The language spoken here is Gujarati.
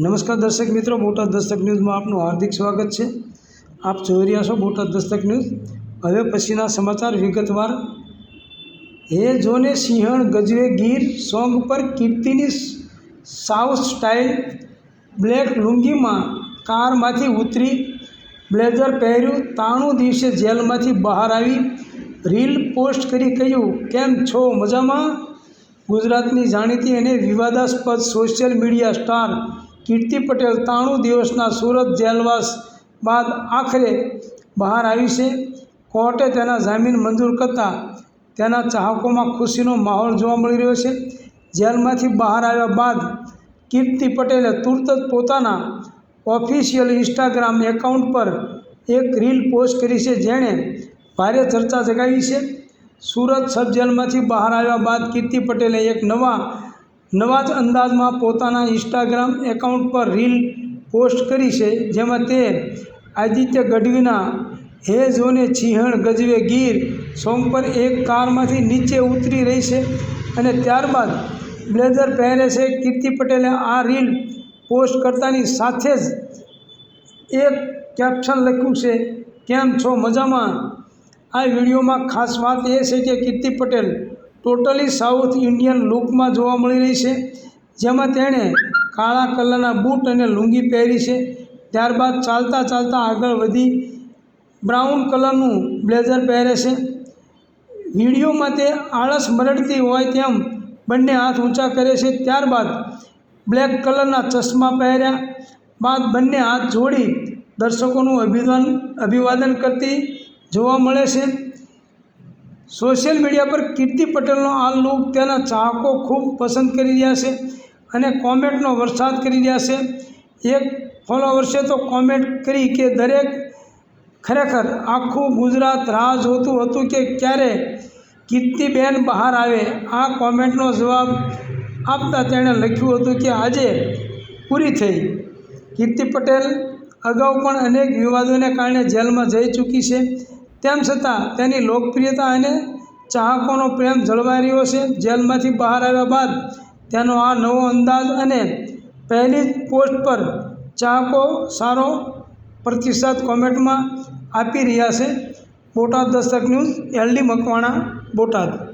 નમસ્કાર દર્શક મિત્રો, બોટાદ દસ્તક ન્યૂઝમાં આપનું હાર્દિક સ્વાગત છે. આપ જોઈ રહ્યા છો બોટાદ દસ્તક ન્યૂઝ. હવે પછીના સમાચાર વિગતવાર. હે જોને સિંહણ ગજવે ગીર સોંગ પર કીર્તિની સાઉથ સ્ટાઇલ. બ્લેક લુંગીમાં કારમાંથી ઉતરી, બ્લેઝર પહેર્યું, તાણું દિવસે જેલમાંથી બહાર આવી. રીલ પોસ્ટ કરી કહ્યું, કેમ છો મજામાં? ગુજરાતની જાણીતી અને વિવાદાસ્પદ social media star Kirti Patel ત્રાણું દિવસના સુરત જેલવાસ બાદ આખરે બહાર આવી છે. કોર્ટે તેના જામીન મંજૂર કરતાં તેના ચાહકોમાં ખુશીનો માહોલ જોવા મળી રહ્યો છે. જેલમાંથી બહાર આવ્યા બાદ કીર્તિ પટેલે તુરત જ પોતાના ઓફિશિયલ ઇન્સ્ટાગ્રામ એકાઉન્ટ પર એક રીલ પોસ્ટ કરી છે જેણે ભારે ચર્ચા જગાવી છે. સુરત સબ જેલમાંથી બહાર આવ્યા બાદ કીર્તિ પટેલે એક નવા નવા જ અંદાજમાં પોતાના ઇન્સ્ટાગ્રામ એકાઉન્ટ પર રીલ પોસ્ટ કરી છે, જેમાં તે આદિત્ય ગઢવીના હે જોને ચિહણ ગજવે ગીર સોંગ પર એક કારમાંથી નીચે ઉતરી રહી છે અને ત્યારબાદ બ્લેઝર પહેરે છે. કીર્તિ પટેલે આ રીલ પોસ્ટ કરતાની સાથે જ એક કેપ્શન લખ્યું છે, કેમ છો મજામાં? આ વિડીયોમાં ખાસ વાત એ છે કે Kirti Patel totally south Indian લુકમાં જોવા મળી રહી છે. જેમાં તેણે કાળા કલરના બૂટ અને લુંગી પહેરી છે. ત્યારબાદ ચાલતા ચાલતા આગળ વધી બ્રાઉન કલરનું બ્લેઝર પહેરે છે. વિડીયોમાં તે આળસ મરડતી હોય તેમ બંને હાથ ઊંચા કરે છે. ત્યારબાદ બ્લેક કલરના ચશ્મા પહેર્યા. બાદ બંને હાથ જોડી દર્શકોનું અભિવાદન અભિવાદન કરતી જોવા મળે છે. સોશિયલ મીડિયા પર કીર્તિ પટેલનો આ લુક તેના ચાહકો ખૂબ પસંદ કરી રહ્યા છે અને કોમેન્ટનો વરસાદ કરી રહ્યા છે. એક ફોલોવર્સે તો કોમેન્ટ કરી કે દરેક ખરેખર આખું ગુજરાત રાહ જોતું હતું કે ક્યારે કીર્તિબેન બહાર આવે? આ કોમેન્ટનો જવાબ આપતા તેણે લખ્યું હતું કે આજે પૂરી થઈ. કીર્તિ પટેલ અગાઉ પણ અનેક વિવાદોને કારણે જેલમાં જઈ ચૂકી છે. તેમ છતાં તેની લોકપ્રિયતા અને ચાહકોનો પ્રેમ જળવાઈ રહ્યો છે. જેલમાંથી બહાર આવ્યા બાદ તેનો આ નવો અંદાજ અને પહેલી જ પોસ્ટ પર ચાહકો સારો પ્રતિસાદ કોમેન્ટમાં આપી રહ્યા છે. Botad Dastak news, LD Makwana, Botad.